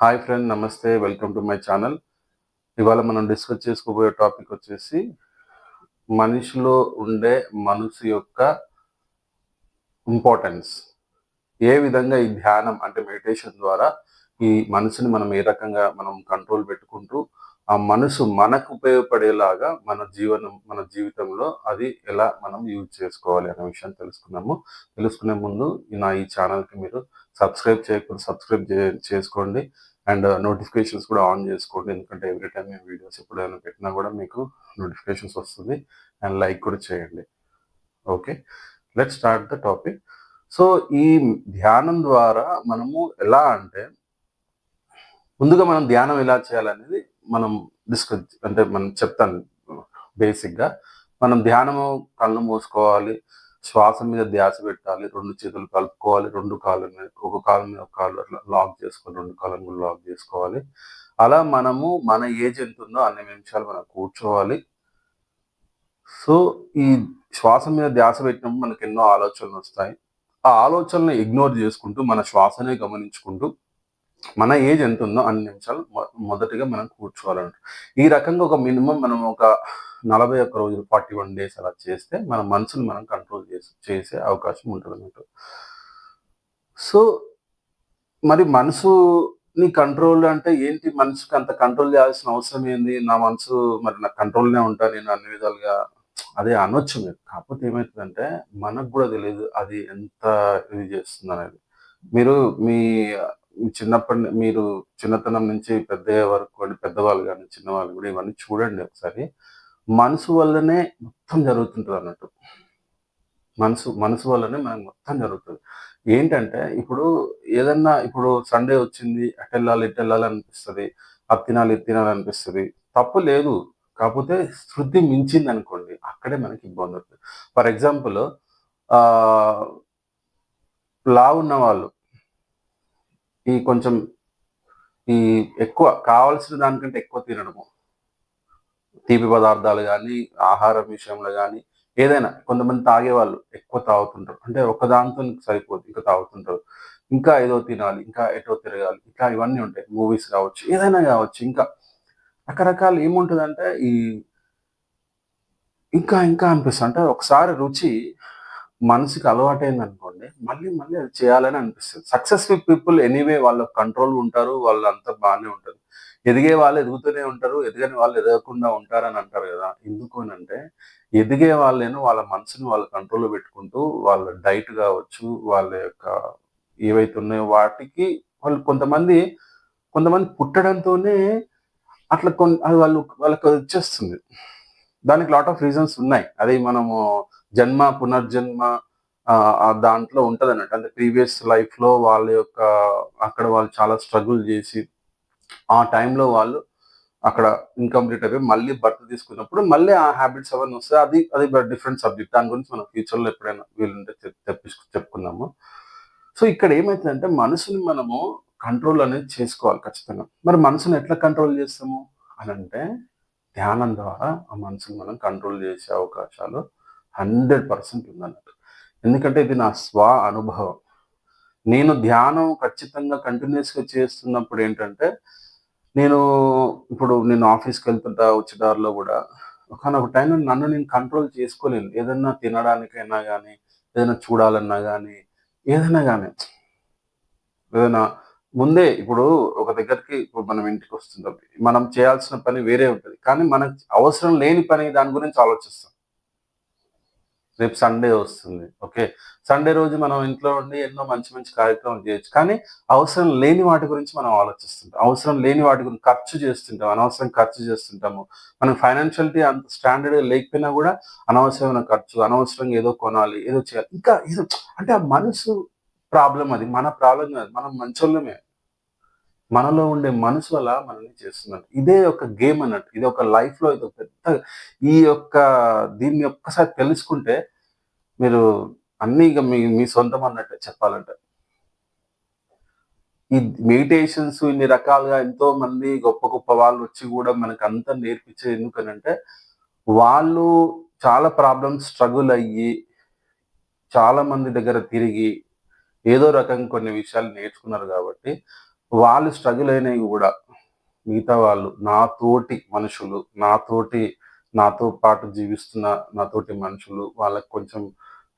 Hi friend నమస్తే welcome to my channel. ఇవాళ మనం డిస్కస్ చేసుకోబోయే టాపిక్ వచ్చేసి మనిషిలో ఉండే మనసు యొక్క ఇంపార్టెన్స్. ఏ విధంగా ఈ ధ్యానం అంటే మెడిటేషన్ ద్వారా ఈ మనసుని మనం ఏ రకంగా మనం కంట్రోల్ పెట్టుకుంటూ ఆ మనసు మనకు ఉపయోగపడేలాగా మన జీవనం మన జీవితంలో అది ఎలా మనం యూజ్ చేసుకోవాలి అనే విషయం తెలుసుకున్నాము తెలుసుకునే ముందు నా ఈ ఛానల్కి మీరు సబ్స్క్రైబ్ చేయకుండా సబ్స్క్రైబ్ చేసుకోండి. అండ్ నోటిఫికేషన్స్ కూడా ఆన్ చేసుకోండి. ఎందుకంటే ఎవ్రీ టైం మేము వీడియోస్ ఎప్పుడైనా పెట్టినా కూడా మీకు నోటిఫికేషన్స్ వస్తుంది. అండ్ లైక్ కూడా చేయండి. Okay? Let start the topic. So ఈ ధ్యానం ద్వారా మనము ఎలా అంటే ముందుగా మనం ధ్యానం ఎలా చేయాలనేది మనం డిస్కస్ అంటే మనం చెప్తాను బేసిక్గా మనం ధ్యానము కళ్ళు మూసుకోవాలి శ్వాస మీద ధ్యాస పెట్టాలి రెండు చేతులు కలుపుకోవాలి రెండు కాళ్ళ మీద ఒక కాలు మీద ఒక కాలు అట్లా లాక్ చేసుకోవాలి రెండు కాళ్ళను కూడా లాక్ చేసుకోవాలి. అలా మనము మన ఏజ్ ఎంత ఉందో అన్ని నిమిషాలు మనం కూర్చోవాలి. సో ఈ శ్వాస మీద ధ్యాస పెట్టినప్పుడు మనకు ఎన్నో ఆలోచనలు వస్తాయి. ఆ ఆలోచనలు ఇగ్నోర్ చేసుకుంటూ మన శ్వాసనే గమనించుకుంటూ మన ఏజ్ ఎంత ఉందో అన్ని నిమిషాలు మొదటిగా మనం కూర్చోవాలంట. ఈ రకంగా ఒక మినిమం మనం ఒక నలభై ఒక్క రోజులు ఫార్టీ వన్ డేస్ అలా చేస్తే మన మనసుని మనం కంట్రోల్ చేసి చేసే అవకాశం ఉంటుంది అన్నట్టు సో మరి మనసుని కంట్రోల్ అంటే ఏంటి? మనసుకి అంత కంట్రోల్ చేయాల్సిన అవసరం ఏంది? నా మనసు మరి నా కంట్రోల్నే ఉంటా నేను అన్ని విధాలుగా అదే అనొచ్చు మీరు కాకపోతే ఏమవుతుందంటే మనకు కూడా తెలియదు అది ఎంత ఇది చేస్తుంది అనేది మీరు మీ చిన్నప్పటి మీరు చిన్నతనం నుంచి పెద్ద వరకు పెద్దవాళ్ళు కానీ చిన్నవాళ్ళు కూడా ఇవన్నీ చూడండి ఒకసారి. మనసు వల్లనే మొత్తం జరుగుతుంటుంది అన్నట్టు. మనసు మనసు వల్లనే మనకు మొత్తం జరుగుతుంది. ఏంటంటే ఇప్పుడు ఏదన్నా ఇప్పుడు సండే వచ్చింది అటు వెళ్ళాలి ఇటు వెళ్ళాలి అనిపిస్తుంది. అది తినాలి ఇది తినాలి అనిపిస్తుంది. తప్పు లేదు. కాకపోతే శృతి మించింది అనుకోండి అక్కడే మనకి ఇబ్బంది అవుతుంది. ఫర్ ఎగ్జాంపుల్ లా ఉన్న వాళ్ళు ఈ కొంచెం ఈ ఎక్కువ కావాల్సిన దానికంటే ఎక్కువ తినడము. తీపి పదార్థాలు కానీ ఆహారం విషయంలో కానీ ఏదైనా కొంతమంది తాగేవాళ్ళు ఎక్కువ తాగుతుంటారు. అంటే ఒక దాంతో సరిపోదు ఇంకా తాగుతుంటారు. ఇంకా ఏదో తినాలి ఇంకా ఎటో తిరగాలి ఇంకా ఇవన్నీ ఉంటాయి. మూవీస్ కావచ్చు ఏదైనా కావచ్చు ఇంకా రకరకాలు ఏముంటుందంటే ఈ ఇంకా ఇంకా అనిపిస్తుంది అంటే ఒకసారి రుచి మనసుకి అలవాటైంది అనుకోండి మళ్ళీ మళ్ళీ అది చేయాలని అనిపిస్తుంది. సక్సెస్ఫుల్ పీపుల్ ఎనీవే వాళ్ళ కంట్రోల్ ఉంటారు వాళ్ళు అంతా బాగానే ఉంటారు. ఎదిగే వాళ్ళు ఎదుగుతూనే ఉంటారు ఎదగని వాళ్ళు ఎదగకుండా ఉంటారని అంటారు కదా. ఎందుకు అని అంటే ఎదిగే వాళ్ళేనో వాళ్ళ మనసుని వాళ్ళ కంట్రోల్లో పెట్టుకుంటూ వాళ్ళ డైట్ కావచ్చు వాళ్ళ యొక్క ఏవైతే ఉన్నాయో వాటికి వాళ్ళు కొంతమంది కొంతమంది పుట్టడంతోనే అట్లా కొన్ని అది వాళ్ళు వాళ్ళకి వచ్చేస్తుంది. దానికి లాట్ ఆఫ్ రీజన్స్ ఉన్నాయి. అది మనము జన్మ పునర్జన్మ దాంట్లో ఉంటుంది అన్నట్టు అంటే ప్రీవియస్ లైఫ్లో వాళ్ళ యొక్క అక్కడ వాళ్ళు చాలా స్ట్రగుల్ చేసి ఆ టైంలో వాళ్ళు అక్కడ ఇన్కంప్లీట్ అయిపోయి మళ్ళీ బర్త్ తీసుకున్నప్పుడు మళ్ళీ ఆ హ్యాబిట్స్ అవన్నీ వస్తాయి. అది అది డిఫరెంట్ సబ్జెక్ట్. దాని గురించి మనం ఫ్యూచర్లో ఎప్పుడైనా వీలుంటే తెప్పి చెప్పుకుందాము. సో ఇక్కడ ఏమవుతుందంటే మనసుని మనము కంట్రోల్ అనేది చేసుకోవాలి ఖచ్చితంగా. మరి మనసుని ఎట్లా కంట్రోల్ చేస్తాము? అని అంటే ధ్యానం ద్వారా ఆ మనసుని మనం కంట్రోల్ చేసే అవకాశాలు హండ్రెడ్ పర్సెంట్ ఉందన్నట్టు. ఎందుకంటే ఇది నా స్వ అనుభవం. నేను ధ్యానం ఖచ్చితంగా కంటిన్యూస్గా చేస్తున్నప్పుడు ఏంటంటే నేను ఇప్పుడు నేను ఆఫీస్కి వెళ్తుంటా వచ్చే దారిలో కూడా ఒకనొక టైం నన్ను నేను కంట్రోల్ చేసుకోలేను. ఏదన్నా తినడానికైనా కానీ ఏదైనా చూడాలన్నా కానీ ఏదైనా కానీ ఏదైనా ముందే ఇప్పుడు ఒక దగ్గరికి ఇప్పుడు మనం ఇంటికి వస్తుంటాం. మనం చేయాల్సిన పని వేరే ఉంటుంది. కానీ మనకు అవసరం లేని పని దాని గురించి ఆలోచిస్తాం. రేపు సండే వస్తుంది ఓకే సండే రోజు మనం ఇంట్లో ఉండి ఎన్నో మంచి మంచి కార్యక్రమాలు చేయొచ్చు. కానీ అవసరం లేని వాటి గురించి మనం ఆలోచిస్తుంటాం. అవసరం లేని వాటి గురించి ఖర్చు చేస్తుంటాం అనవసరం ఖర్చు చేస్తుంటాము. మనం ఫైనాన్షియల్టీ అంత స్టాండర్డ్ లేకపోయినా కూడా అనవసరమైన ఖర్చు అనవసరంగా ఏదో కొనాలి ఏదో చేయాలి. ఇంకా ఏదో అంటే ఆ మనసు ప్రాబ్లం అది మన ప్రాబ్లం కాదు మనం మంచోళ్ళమే. మనలో ఉండే మనసు వల్ల మనల్ని చేస్తున్నారు. ఇదే ఒక గేమ్ అన్నట్టు ఇది ఒక లైఫ్లో ఇది ఒక పెద్ద ఈ యొక్క దీన్ని ఒక్కసారి తెలుసుకుంటే మీరు అన్ని ఇక మీ మీ సొంతం అన్నట్టు చెప్పాలంటే. ఈ మెడిటేషన్స్ ఇన్ని రకాలుగా ఎంతో మంది గొప్ప గొప్ప వాళ్ళు వచ్చి కూడా మనకు అంతా నేర్పించే ఎందుకనంటే వాళ్ళు చాలా ప్రాబ్లమ్స్ స్ట్రగుల్ అయ్యి చాలా మంది దగ్గర తిరిగి ఏదో రకంగా కొన్ని విషయాలు నేర్చుకున్నారు కాబట్టి వాళ్ళు స్ట్రగుల్ అయినవి కూడా మిగతా వాళ్ళు నా తోటి మనుషులు నాతోటి నాతో పాటు జీవిస్తున్న నాతోటి మనుషులు వాళ్ళకి కొంచెం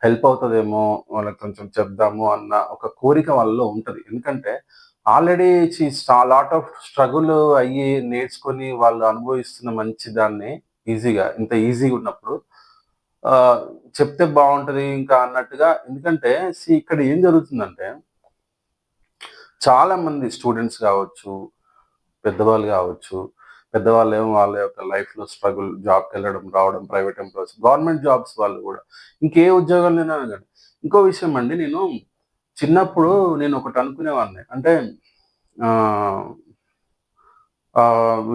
హెల్ప్ అవుతుందేమో వాళ్ళకి కొంచెం చెప్దాము అన్న ఒక కోరిక వాళ్ళలో ఉంటుంది. ఎందుకంటే ఆల్రెడీ లాట్ ఆఫ్ స్ట్రగుల్ అయ్యి నేర్చుకొని వాళ్ళు అనుభవిస్తున్న మంచి దాన్ని ఈజీగా ఇంత ఈజీగా ఉన్నప్పుడు చెప్తే బాగుంటుంది ఇంకా అన్నట్టుగా. ఎందుకంటే ఇక్కడ ఏం జరుగుతుందంటే చాలామంది స్టూడెంట్స్ కావచ్చు పెద్దవాళ్ళు కావచ్చు పెద్దవాళ్ళు ఏమో వాళ్ళ యొక్క లైఫ్లో స్ట్రగుల్ జాబ్కి వెళ్ళడం రావడం ప్రైవేట్ ఎంప్లాయీస్ గవర్నమెంట్ జాబ్స్ వాళ్ళు కూడా. ఇంకే ఉద్యోగాలైనా కానీ ఇంకో విషయం అండి నేను చిన్నప్పుడు నేను ఒకటి అనుకునేవాడిని. అంటే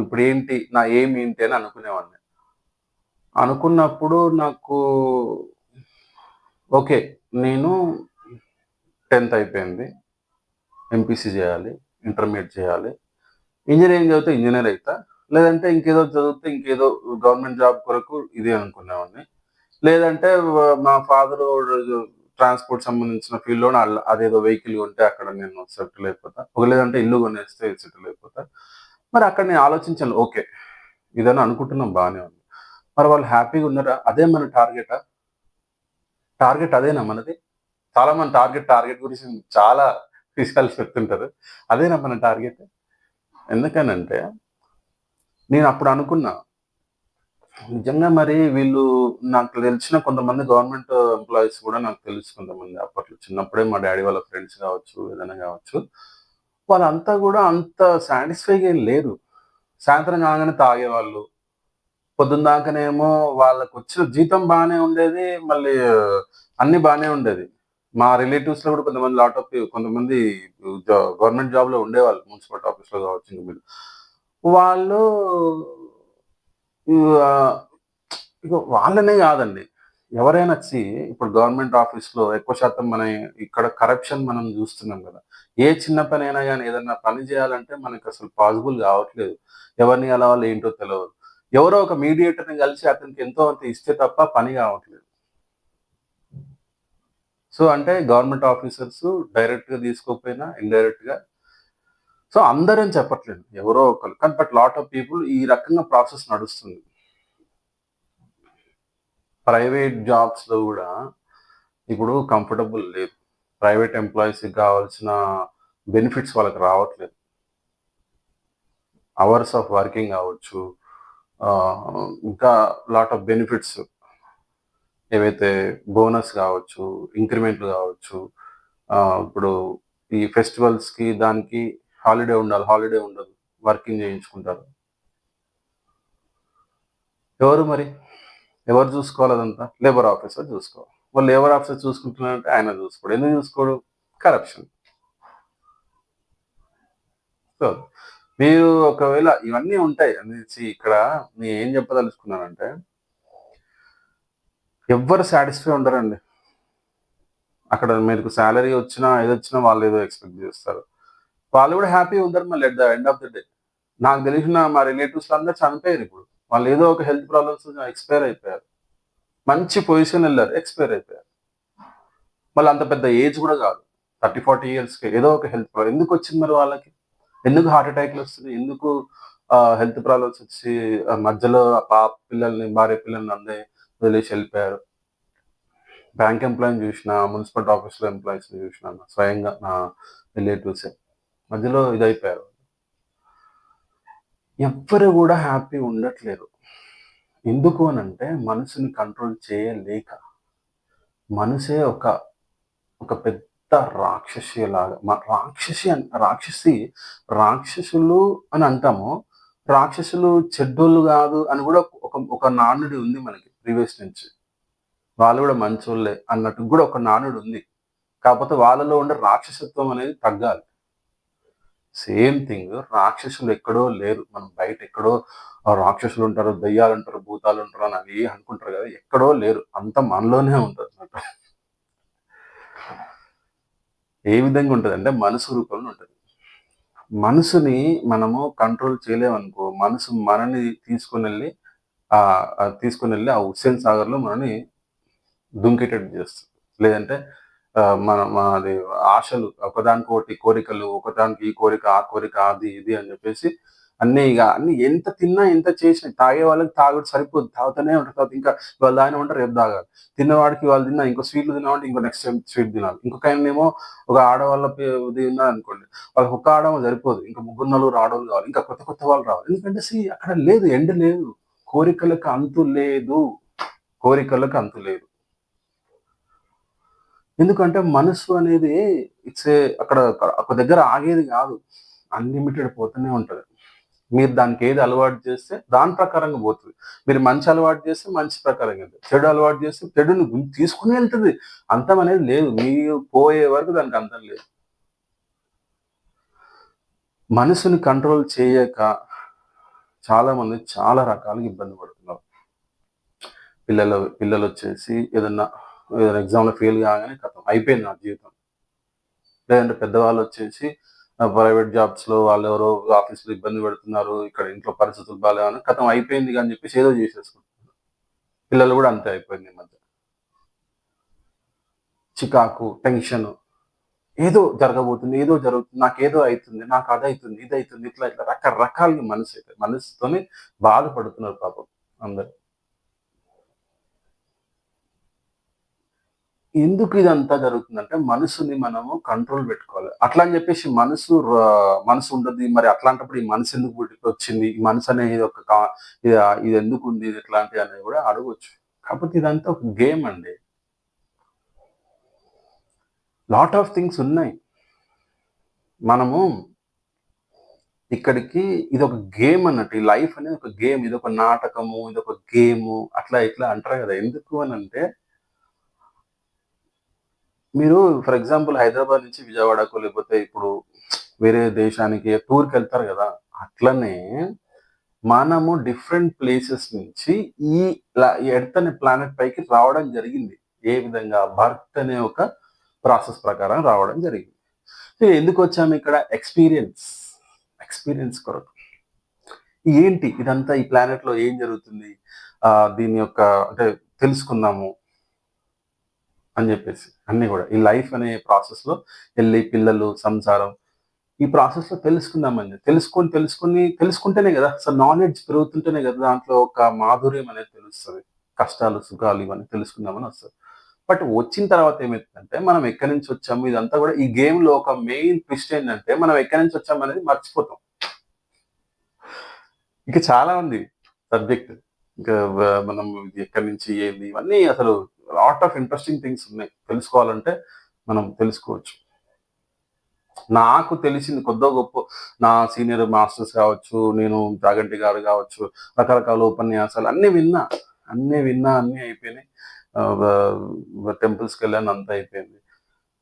ఇప్పుడు ఏంటి నా ఏం ఏంటి అని అనుకునేవాడిని. అనుకున్నప్పుడు నాకు ఓకే నేను టెన్త్ అయిపోయింది. ఎంపీసీ చేయాలి ఇంటర్మీడియట్ చేయాలి. ఇంజనీరింగ్ చదివితే ఇంజనీర్ అవుతా లేదంటే ఇంకేదో చదివితే ఇంకేదో గవర్నమెంట్ జాబ్ కొరకు ఇదే అనుకునేవాడిని. లేదంటే మా ఫాదర్ ట్రాన్స్పోర్ట్ సంబంధించిన ఫీల్డ్లో అదేదో వెహికల్ ఉంటే అక్కడ నేను సెటిల్ అయిపోతా. ఒక లేదంటే ఇల్లు కొనేస్తే సెటిల్ అయిపోతా. మరి అక్కడ నేను ఆలోచించాను ఓకే ఇదని అనుకుంటున్నాం బాగానే ఉంది. మరి వాళ్ళు హ్యాపీగా ఉన్నారా? అదే మన టార్గెటా టార్గెట్ అదేనా మనది? చాలా మంది టార్గెట్ టార్గెట్ గురించి చాలా తీసుకెళ్ళి చెప్తుంటారు. అదేనా మన టార్గెట్. ఎందుకనంటే నేను అప్పుడు అనుకున్నా నిజంగా మరి వీళ్ళు నాకు తెలిసిన కొంతమంది గవర్నమెంట్ ఎంప్లాయీస్ కూడా నాకు తెలుసు కొంతమంది అప్పట్లో. చిన్నప్పుడే మా డాడీ వాళ్ళ ఫ్రెండ్స్ కావచ్చు ఏదైనా కావచ్చు. వాళ్ళంతా కూడా అంత సాటిస్ఫైగా ఏం లేరు. సాయంత్రం కాగానే తాగేవాళ్ళు. పొద్దున్న దాకానేమో వాళ్ళకు వచ్చిన జీతం బాగానే ఉండేది మళ్ళీ అన్ని బాగానే ఉండేది. మా రిలేటివ్స్లో కూడా కొంతమంది లాట్ ఆఫ్ కొంతమంది గవర్నమెంట్ జాబ్లో ఉండేవాళ్ళు మున్సిపాలిటీ ఆఫీస్లో కావచ్చు మీరు. వాళ్ళు ఇక వాళ్ళనే కాదండి. ఎవరైనా వచ్చి ఇప్పుడు గవర్నమెంట్ ఆఫీస్లో ఎక్కువ శాతం మన ఇక్కడ కరప్షన్ మనం చూస్తున్నాం కదా. ఏ చిన్న పని అయినా కానీ ఏదన్నా పని చేయాలంటే మనకి అసలు పాసిబుల్ కావట్లేదు. ఎవరిని అలా ఏంటో తెలియదు ఎవరో ఒక మీడియేటర్ని కలిసి అతనికి ఎంతో అంత ఇస్తే తప్ప పని కావట్లేదు. సో అంటే గవర్నమెంట్ ఆఫీసర్స్ డైరెక్ట్గా తీసుకోకపోయినా ఇండైరెక్ట్గా. సో అందరని చెప్పట్లేదు ఎవరో ఒకరు. కానీ బట్ లాట్ ఆఫ్ పీపుల్ ఈ రకంగా ప్రాసెస్ నడుస్తుంది. ప్రైవేట్ జాబ్స్లో కూడా ఇప్పుడు కంఫర్టబుల్ లేదు. ప్రైవేట్ ఎంప్లాయీస్కి కావాల్సిన బెనిఫిట్స్ వాళ్ళకి రావట్లేదు. అవర్స్ ఆఫ్ వర్కింగ్ కావచ్చు ఇంకా లాట్ ఆఫ్ బెనిఫిట్స్ ఏవైతే బోనస్ కావచ్చు ఇంక్రిమెంట్లు కావచ్చు ఇప్పుడు ఈ ఫెస్టివల్స్కి దానికి హాలిడే ఉండాలి హాలిడే ఉండదు వర్కింగ్ చేయించుకుంటారు. ఎవరు మరి? ఎవరు చూసుకోవాలి అదంతా? లేబర్ ఆఫీసర్ చూసుకోవాలి. వాళ్ళు లేబర్ ఆఫీసర్ చూసుకుంటున్నారంటే ఆయన చూసుకోడు. ఎందుకు చూసుకోడు? కరప్షన్. సో మీరు ఒకవేళ ఇవన్నీ ఉంటాయి. అనేసి ఇక్కడ నేను ఏం చెప్పదలుచుకున్నానంటే ఎవ్వరు సాటిస్ఫై ఉండరండి. అక్కడ మీకు శాలరీ వచ్చినా ఏది వచ్చినా వాళ్ళు ఏదో ఎక్స్పెక్ట్ చేస్తారు. వాళ్ళు కూడా హ్యాపీ ఉంటారు మళ్ళీ at the end of the day నాకు తెలిసిన మా రిలేటివ్స్ అందరూ చనిపోయారు ఇప్పుడు. వాళ్ళు ఏదో ఒక హెల్త్ ప్రాబ్లమ్స్ ఎక్స్పైర్ అయిపోయారు. మంచి పొజిషన్ వెళ్ళారు ఎక్స్పైర్ అయిపోయారు. మళ్ళీ అంత పెద్ద ఏజ్ కూడా కాదు. థర్టీ ఫార్టీ ఇయర్స్కి ఏదో ఒక హెల్త్ ప్రాబ్లం ఎందుకు వచ్చింది మరి వాళ్ళకి? ఎందుకు హార్ట్ అటాక్లు వస్తుంది ఎందుకు హెల్త్ ప్రాబ్లమ్స్ వచ్చి మధ్యలో పాప పిల్లల్ని భార్య పిల్లల్ని అందే? వదిలేసి వెళ్ళిపోయారు. బ్యాంక్ ఎంప్లాయీని చూసిన మున్సిపల్ ఆఫీస్లో ఎంప్లాయీస్ని చూసిన స్వయంగా నా రిలేటివ్సే మధ్యలో ఇదైపోయారు. ఎవ్వరు కూడా హ్యాపీ ఉండట్లేరు ఎందుకు అని అంటే మనసుని కంట్రోల్ చేయలేక మనసే ఒక ఒక పెద్ద రాక్షసి లాగా రాక్షసి రాక్షసి రాక్షసులు అని అంటాము. రాక్షసులు చెడ్డోళ్ళు కాదు అని కూడా ఒక ఒక నానుడి ఉంది మనకి. ప్రీవియస్ నుంచి. వాళ్ళు కూడా మంచోళ్ళే అన్నట్టు కూడా ఒక నానుడు ఉంది. కాకపోతే వాళ్ళలో ఉండే రాక్షసత్వం అనేది తగ్గాలి. సేమ్ థింగ్ రాక్షసులు ఎక్కడో లేరు. మనం బయట ఎక్కడో రాక్షసులు ఉంటారు దయ్యాలు ఉంటారు భూతాలు ఉంటారు అని అవి అనుకుంటారు కదా ఎక్కడో లేరు. అంత మనలోనే ఉంటుంది అన్నమాట ఏ విధంగా ఉంటుంది అంటే మనసు రూపంలో ఉంటుంది. మనసుని మనము కంట్రోల్ చేయలేమనుకో మనసు మనని తీసుకుని వెళ్ళి తీసుకుని వెళ్ళి ఆ హుస్సేన్ సాగర్లో మనని దుంకేటట్టు చేస్తుంది. లేదంటే మన మనది ఆశలు ఒకదానికొకటి కోరికలు ఒకదానికి ఈ కోరిక ఆ కోరిక అది ఇది అని చెప్పేసి అన్నీ ఇక అన్ని ఎంత తిన్నా ఎంత చేసినా తాగే వాళ్ళకి తాగడం సరిపోదు. తాగుతూనే ఉంటారు. తర్వాత ఇంకా వాళ్ళు దాని ఉంటారు రేపు తాగాలి. తిన్నవాడికి వాళ్ళు తిన్నా ఇంకో స్వీట్లు తిన్నామంటే ఇంకో నెక్స్ట్ టైం స్వీట్ తినాలి. ఇంకొక ఆయన ఏమో ఒక ఆడవాళ్ళ తిన్నా అనుకోండి వాళ్ళకి ఒక్క ఆడవాళ్ళు సరిపోదు. ఇంకా ముగ్గురు నలుగురు ఆడవాళ్ళు కావాలి ఇంకా కొత్త కొత్త వాళ్ళు రావాలి. ఎందుకంటే సి అక్కడ లేదు ఎండ్ లేదు. కోరికలకు అంతు లేదు. కోరికలకు అంతు లేదు. ఎందుకంటే మనసు అనేది ఇట్స్ అక్కడ ఒక దగ్గర ఆగేది కాదు. అన్లిమిటెడ్ పోతూనే ఉంటుంది. మీరు దానికి ఏది అలవాటు చేస్తే దాని ప్రకారంగా పోతుంది. మీరు మంచి అలవాటు చేస్తే మంచి ప్రకారంగా వెళ్తుంది చెడు అలవాటు చేస్తే చెడుని తీసుకుని వెళ్తుంది. అంతం అనేది లేదు. మీరు పోయే వరకు దానికి అంతం లేదు. మనసుని కంట్రోల్ చేయక చాలా మంది చాలా రకాలుగా ఇబ్బంది పడుతున్నారు. పిల్లలు పిల్లలు వచ్చేసి ఏదన్నా ఏదైనా ఎగ్జామ్లో ఫెయిల్ కాగానే కథం అయిపోయింది నా జీవితం. లేదంటే పెద్దవాళ్ళు వచ్చేసి ప్రైవేట్ జాబ్స్లో వాళ్ళు ఎవరో ఆఫీసులో ఇబ్బంది పెడుతున్నారు ఇక్కడ ఇంట్లో పరిస్థితులు బాగాలేవని కథం అయిపోయింది అని చెప్పేసి ఏదో చేసేసుకుంటున్నారు. పిల్లలు కూడా అంతే అయిపోయింది ఈ మధ్య. చికాకు టెన్షన్ ఏదో జరగబోతుంది ఏదో జరుగుతుంది నాకు ఏదో అవుతుంది నాకు అది అవుతుంది ఇది అవుతుంది ఇట్లా ఇట్లా రకరకాలుగా మనసు అయితే మనసుతోనే బాధపడుతున్నారు పాపం అందరు. ఎందుకు ఇదంతా జరుగుతుందంటే మనసుని మనము కంట్రోల్ పెట్టుకోవాలి. అట్లా అని చెప్పేసి మనసు మనసు ఉండదు. మరి అట్లాంటప్పుడు ఈ మనసు ఎందుకు వచ్చింది ఈ మనసు అనేది ఒక ఇది ఎందుకు ఉంది ఇది ఎట్లాంటి అనేది కూడా అడగవచ్చు కాకపోతే ఇదంతా ఒక గేమ్ అండి. లాట్ ఆఫ్ థింగ్స్ ఉన్నాయి. మనము ఇక్కడికి ఇది ఒక గేమ్ అన్నట్టు ఈ లైఫ్ అనేది ఒక గేమ్ ఇది ఒక నాటకము ఇది ఒక గేము అట్లా ఇట్లా అంటారు కదా. ఎందుకు అని అంటే మీరు ఫర్ ఎగ్జాంపుల్ హైదరాబాద్ నుంచి విజయవాడకు లేకపోతే ఇప్పుడు వేరే దేశానికి టూర్కి వెళ్తారు కదా అట్లనే మనము డిఫరెంట్ ప్లేసెస్ నుంచి ఈ ఎర్త్ అనే ప్లానెట్ పైకి రావడం జరిగింది. ఏ విధంగా? బర్త్ అనే ఒక ప్రాసెస్ ప్రకారం రావడం జరిగింది. సో ఎందుకు వచ్చాము ఇక్కడ? ఎక్స్పీరియన్స్ ఎక్స్పీరియన్స్ కొరకు. ఏంటి ఇదంతా? ఈ ప్లానెట్లో ఏం జరుగుతుంది? దీని యొక్క అంటే తెలుసుకుందాము అని చెప్పేసి అన్నీ కూడా. ఈ లైఫ్ అనే ప్రాసెస్లో వెళ్ళి పిల్లలు సంసారం ఈ ప్రాసెస్లో తెలుసుకుందామని తెలుసుకొని తెలుసుకొని తెలుసుకుంటేనే కదా. అసలు నాలెడ్జ్ పెరుగుతుంటేనే కదా దాంట్లో ఒక మాధుర్యం అనేది తెలుస్తుంది. కష్టాలు సుఖాలు ఇవన్నీ తెలుసుకుందామని వస్తుంది. బట్ వచ్చిన తర్వాత ఏమవుతుందంటే మనం ఎక్కడి నుంచి వచ్చాము? ఇదంతా కూడా ఈ గేమ్లో ఒక మెయిన్ ట్విస్ట్ ఏంటంటే మనం ఎక్కడి నుంచి వచ్చాము అనేది మర్చిపోతాం. ఇంకా చాలా ఉంది సబ్జెక్ట్. ఇంకా మనం ఎక్కడి నుంచి ఏంది? ఇవన్నీ అసలు లాట్ ఆఫ్ ఇంట్రెస్టింగ్ థింగ్స్ ఉన్నాయి. తెలుసుకోవాలంటే మనం తెలుసుకోవచ్చు. నాకు తెలిసింది కొద్దో గొప్ప నా సీనియర్ మాస్టర్స్ కావచ్చు నేను జాగంటి గారు కావచ్చు రకరకాల ఉపన్యాసాలు అన్నీ విన్నా అన్నీ విన్నా అన్నీ అయిపోయినాయి. టెంపుల్స్కి వెళ్ళాను అంత అయిపోయింది.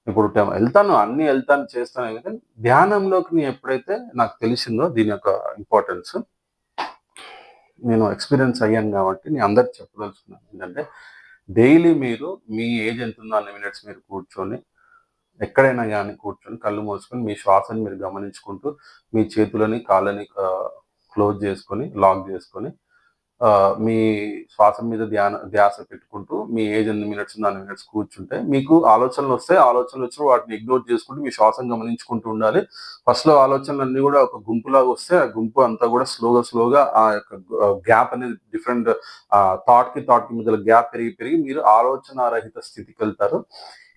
ఇప్పుడు వెళ్తాను అన్ని వెళ్తాను చేస్తాను కానీ ధ్యానంలోకి ఎప్పుడైతే నాకు తెలిసిందో దీని యొక్క ఇంపార్టెన్స్ నేను ఎక్స్పీరియన్స్ అయ్యాను కాబట్టి నేను అందరికి చెప్పదలుచుకున్నాను. ఏంటంటే డైలీ మీరు మీ ఏజ్ ఎంత ఉందో అన్ని మినిట్స్ మీరు కూర్చొని ఎక్కడైనా కానీ కూర్చొని కళ్ళు మూసుకొని మీ శ్వాసని మీరు గమనించుకుంటూ మీ చేతులని కాళ్ళని క్లోజ్ చేసుకొని లాక్ చేసుకొని మీ శ్వాస మీద ధ్యాన ధ్యాస పెట్టుకుంటూ మీ ఏజ్ ఎన్ని మినిట్స్ నాలుగు మినిట్స్ కూర్చుంటే మీకు ఆలోచనలు వస్తే ఆలోచనలు వచ్చి వాటిని ఇగ్నోర్ చేసుకుంటూ మీ శ్వాసం గమనించుకుంటూ ఉండాలి. ఫస్ట్లో ఆలోచనలు అన్ని కూడా ఒక గుంపులాగా వస్తే ఆ గుంపు అంతా కూడా స్లోగా స్లోగా ఆ యొక్క గ్యాప్ అనేది డిఫరెంట్ థాట్కి థాట్కి మధ్యలో గ్యాప్ పెరిగి పెరిగి మీరు ఆలోచన రహిత స్థితికి వెళ్తారు.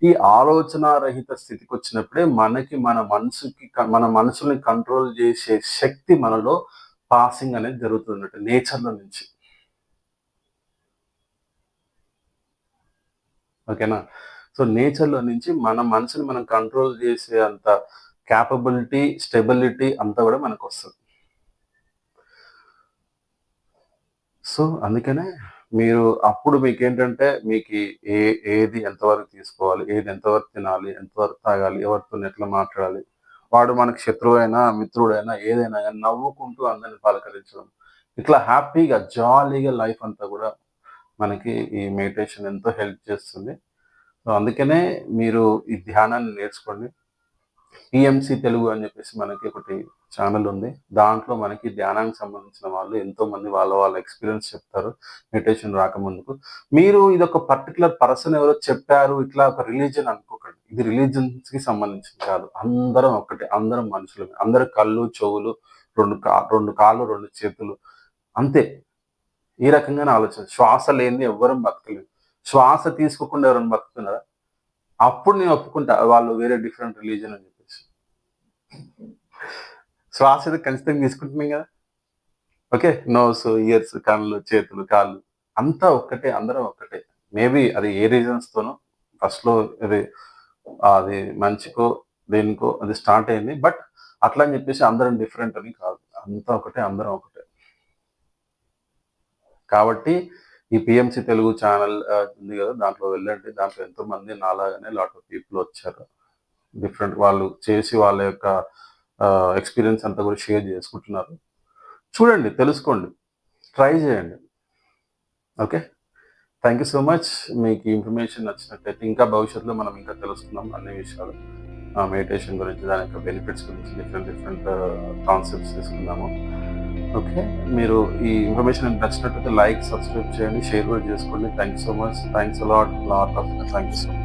ఈ ఆలోచన రహిత స్థితికి వచ్చినప్పుడే మనకి మన మనసుకి మన మనసుని కంట్రోల్ చేసే శక్తి మనలో పాసింగ్ అనేది జరుగుతుంది నేచర్లో నుంచి. ఓకేనా? సో నేచర్లో నుంచి మన మనసుని మనం కంట్రోల్ చేసే అంత క్యాపబిలిటీ స్టెబిలిటీ అంతా కూడా మనకు వస్తుంది సో అందుకనే మీరు అప్పుడు మీకు ఏంటంటే మీకు ఏ ఏది ఎంతవరకు తీసుకోవాలి ఏది ఎంతవరకు తినాలి ఎంతవరకు తాగాలి ఎవరితో ఎట్లా మాట్లాడాలి వాడు మనకి శత్రువు అయినా మిత్రుడైనా ఏదైనా కానీ నవ్వుకుంటూ అందరిని పలకరించడం. ఇట్లా హ్యాపీగా జాలీగా లైఫ్ అంతా కూడా మనకి ఈ మెడిటేషన్ ఎంతో హెల్ప్ చేస్తుంది. సో అందుకనే మీరు ఈ ధ్యానాన్ని నేర్చుకోండి. పిఎంసి తెలుగు అని చెప్పేసి మనకి ఒకటి ఛానల్ ఉంది. దాంట్లో మనకి ధ్యానానికి సంబంధించిన వాళ్ళు ఎంతో మంది వాళ్ళ వాళ్ళ ఎక్స్పీరియన్స్ చెప్తారు మెడిటేషన్ రాకముందుకు. మీరు ఇది ఒక పర్టికులర్ పర్సన్ ఎవరో చెప్పారు ఇట్లా ఒక రిలీజన్ అనుకోకండి. ఇది రిలీజన్స్కి సంబంధించింది కాదు. అందరం ఒకటే అందరం మనుషులు అందరు కళ్ళు చెవులు రెండు కా రెండు కాళ్ళు రెండు చేతులు అంతే. ఈ రకంగానే ఆలోచన. శ్వాస లేని ఎవ్వరం బతకలేదు శ్వాస తీసుకోకుండా ఎవరైనా బతుకుతున్నారా? అప్పుడు నేను ఒప్పుకుంటా వాళ్ళు వేరే డిఫరెంట్ రిలీజన్ అని చెప్పేసి. శ్వాస అయితే ఖచ్చితంగా తీసుకుంటున్నాం కదా. ఓకే నోస్ ఇయర్స్ కళ్ళు చేతులు కాళ్ళు అంతా ఒక్కటే అందరం ఒక్కటే. మేబీ అది ఏ రీజన్స్ తోనో అది అది మంచికో దేనికో అది స్టార్ట్ అయింది. బట్ అట్లా అని చెప్పేసి అందరం డిఫరెంట్ అని కాదు. అంతా ఒకటే అందరం ఒకటే. కాబట్టి ఈ పిఎంసి తెలుగు ఛానల్ ఉంది కదా దాంట్లో వెళ్ళండి. దాంట్లో ఎంతో మంది నాలాగానే లాట్ ఆఫ్ పీపుల్ వచ్చారు. డిఫరెంట్ వాళ్ళు చేసి వాళ్ళ యొక్క ఎక్స్పీరియన్స్ అంతా కూడా షేర్ చేసుకుంటున్నారు. చూడండి తెలుసుకోండి. ట్రై చేయండి. Okay thank you so much మీకు ఇన్ఫర్మేషన్ నచ్చినట్లయితే ఇంకా భవిష్యత్తులో మనం ఇంకా తెలుసుకుందాం అన్ని విషయాలు. మెడిటేషన్ గురించి దాని యొక్క బెనిఫిట్స్ గురించి డిఫరెంట్ డిఫరెంట్ కాన్సెప్ట్స్ తీసుకుందాము. ఓకే. మీరు ఈ ఇన్ఫర్మేషన్ నచ్చినట్లయితే లైక్ సబ్స్క్రైబ్ చేయండి. షేర్ కూడా చేసుకోండి. Thank you so much thanks lot lot of thank you so much